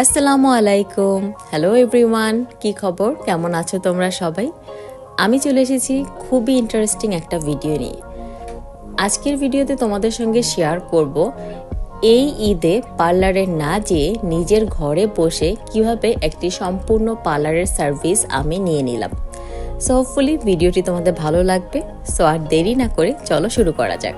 আসসালামু আলাইকুম। Hello everyone কি খবর? কেমন আছো তোমরা সবাই? আমি চলে এসেছি খুবই ইন্টারেস্টিং একটা ভিডিও নিয়ে। আজকের ভিডিওতে তোমাদের সঙ্গে শেয়ার করব এই ঈদে পার্লারে না যেয়ে নিজের ঘরে বসে কীভাবে একটি সম্পূর্ণ পার্লারের সার্ভিস আমি নিয়ে নিলাম। সো হোপফুলি ভিডিওটি তোমাদের ভালো লাগবে। সো আর দেরি না করে চলো শুরু করা যাক।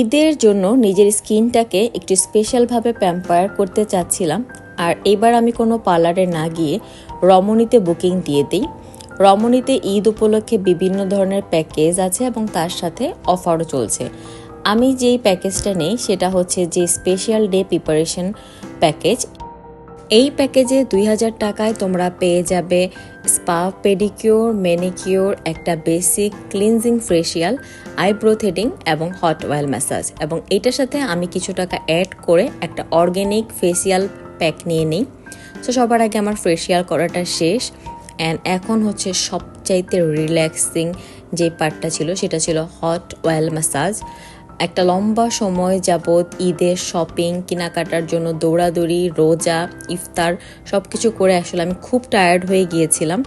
ঈদের জন্য নিজের স্কিনটাকে একটু স্পেশালভাবে প্যাম্পায়ার করতে চাচ্ছিলাম। আর এবার আমি কোনো পার্লারে না গিয়ে রমণীতে বুকিং দিয়ে দিই। রমণীতে ঈদ উপলক্ষে বিভিন্ন ধরনের প্যাকেজ আছে এবং তার সাথে অফারও চলছে। আমি যেই প্যাকেজটা নেই সেটা হচ্ছে যে স্পেশাল ডে প্রিপারেশন প্যাকেজ এই প্যাকেজে দুই হাজার টাকায় তোমরা পেয়ে যাবে স্পা, পেডিকিওর, মেনিকিওর, একটা basic cleansing facial eyebrow threading এবং হট অয়েল ম্যাসাজ। এবং এটার সাথে আমি কিছু টাকা অ্যাড করে একটা অর্গ্যানিক ফেসিয়াল প্যাক নিয়ে নিই। তো সবার আগে আমার ফেসিয়াল করাটা শেষ। অ্যান্ড এখন হচ্ছে সবচাইতে রিল্যাক্সিং যে পার্টটা ছিল, সেটা ছিল হট অয়েল ম্যাসাজ। একটা লম্বা সময় যাবৎ ঈদের শপিং কেনাকাটার জন্য দৌড়াদৌড়ি, রোজা, ইফতার সব কিছু করে আসলে আমি খুব টায়ার্ড হয়ে গিয়েছিলাম।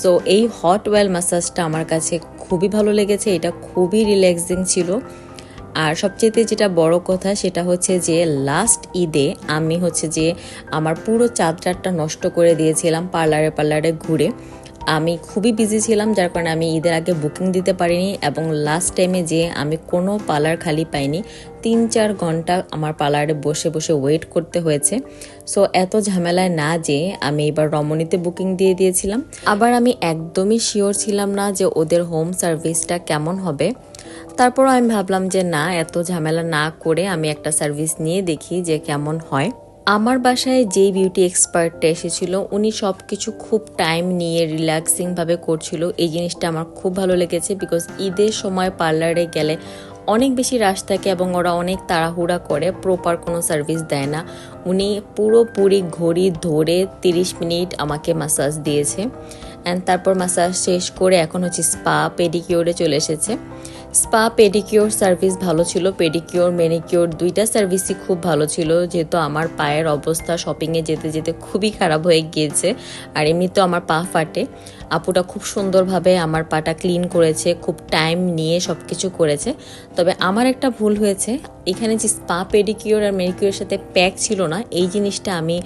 সো এই হট ওয়েল ম্যাসাজটা আমার কাছে খুবই ভালো লেগেছে, এটা খুবই রিল্যাক্সিং ছিল। আর সবচেয়ে যেটা বড় কথা সেটা হচ্ছে যে লাস্ট ঈদে আমি হচ্ছে যে, আমার পুরো চাদরাটা নষ্ট করে দিয়েছিলাম পার্লারে পার্লারে ঘুরে। আমি খুবই বিজি ছিলাম, যার কারণে আমি ঈদের আগে বুকিং দিতে পারিনি এবং লাস্ট টাইমে যে আমি কোনো পার্লার খালি পাইনি, তিন চার ঘণ্টা আমার পার্লারে বসে বসে ওয়েট করতে হয়েছে। সো এত ঝামেলায় না যে আমি এবার রমণীতে বুকিং দিয়ে দিয়েছিলাম। আবার আমি একদমই শিওর ছিলাম না যে ওদের হোম সার্ভিসটা কেমন হবে। তারপর আমি ভাবলাম যে না, এত ঝামেলা না করে আমি একটা সার্ভিস নিয়ে দেখি যে কেমন হয়। আমার বাসায় যেই বিউটি এক্সপার্টটা এসেছিল, উনি সব কিছু খুব টাইম নিয়ে রিল্যাক্সিংভাবে করছিল। এই জিনিসটা আমার খুব ভালো লেগেছে বিকজ ঈদের সময় পার্লারে গেলে অনেক বেশি রাশ থাকে এবং ওরা অনেক তাড়াহুড়া করে প্রপার কোনো সার্ভিস দেয় না। উনি পুরোপুরি ঘড়ি ধরে তিরিশ মিনিট আমাকে মাসাজ দিয়েছে। অ্যান্ড তারপর মাসাজ শেষ করে এখন হচ্ছে স্পা পেডিকিওরে চলে এসেছে। স্পা পেডিকিওর সার্ভিস ভালো ছিল। পেডিকিওর, মেনিকিওর দুইটা সার্ভিসই খুব ভালো ছিল। যেহেতু আমার পায়ের অবস্থা শপিংয়ে যেতে যেতে খুবই খারাপ হয়ে গিয়েছে। আর এমনিতেও আমার পা ফাটে। আপুটা খুব সুন্দরভাবে আমার পাটা ক্লিন করেছে, খুব টাইম নিয়ে সব কিছু করেছে। তবে আমার একটা ভুল হয়েছে। এখানে যে স্পা পেডিকিওর আর মেনিকিওরের সাথে প্যাক ছিল না, এই জিনিসটা আমি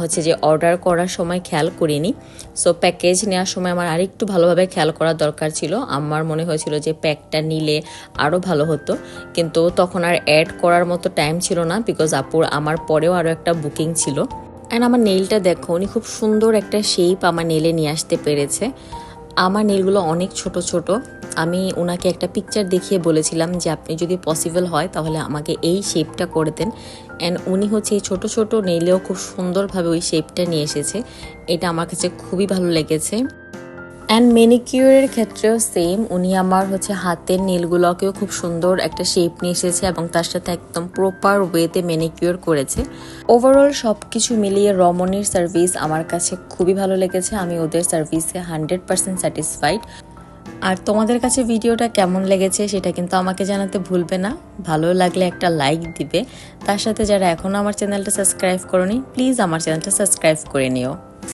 হচ্ছে যে অর্ডার করার সময় খেয়াল করিনি। সো প্যাকেজ নেওয়ার সময় আমার আরেকটু ভালোভাবে খেয়াল করার দরকার ছিল। আমার মনে হয়েছিল যে প্যাকটা নিলে আরও ভালো হতো। কিন্তু তখন আর অ্যাড করার মতো টাইম ছিল না বিকজ আপুর, আমার পরেও আরও একটা বুকিং ছিল। অ্যান্ড আমার নেলটা দেখো, উনি খুব সুন্দর একটা শেপ আমার নেলে নিয়ে আসতে পেরেছে। আমার নেলগুলো অনেক ছোট ছোট। আমি ওনাকে একটা পিকচার দেখিয়ে বলেছিলাম যে আপনি যদি পসিবল হয়, তাহলে আমাকে এই শেপটা করে দেন। অ্যান্ড উনি হচ্ছে এই ছোটো ছোটো নেলেও খুব সুন্দরভাবে ওই শেপটা নিয়ে এসেছে। এটা আমার কাছে খুবই ভালো লেগেছে। অ্যান্ড মেনিকিউরের ক্ষেত্রেও সেম উনি আমার হচ্ছে হাতের নীলগুলোকেও খুব সুন্দর একটা শেপ নিয়ে এসেছে এবং তার সাথে একদম প্রপার ওয়েতে মেনিকিউর করেছে। ওভারঅল সব কিছু মিলিয়ে রমণীর সার্ভিস আমার কাছে খুবই ভালো লেগেছে। আমি ওদের সার্ভিসে হান্ড্রেড পার্সেন্ট স্যাটিসফাইড আর তোমাদের কাছে ভিডিওটা কেমন লেগেছে সেটা কিন্তু আমাকে জানাতে ভুলবে না। ভালো লাগলে একটা লাইক দিবে। তার সাথে যারা এখনও আমার চ্যানেলটা সাবস্ক্রাইব করনি প্লিজ আমার চ্যানেলটা সাবস্ক্রাইব করে নিও।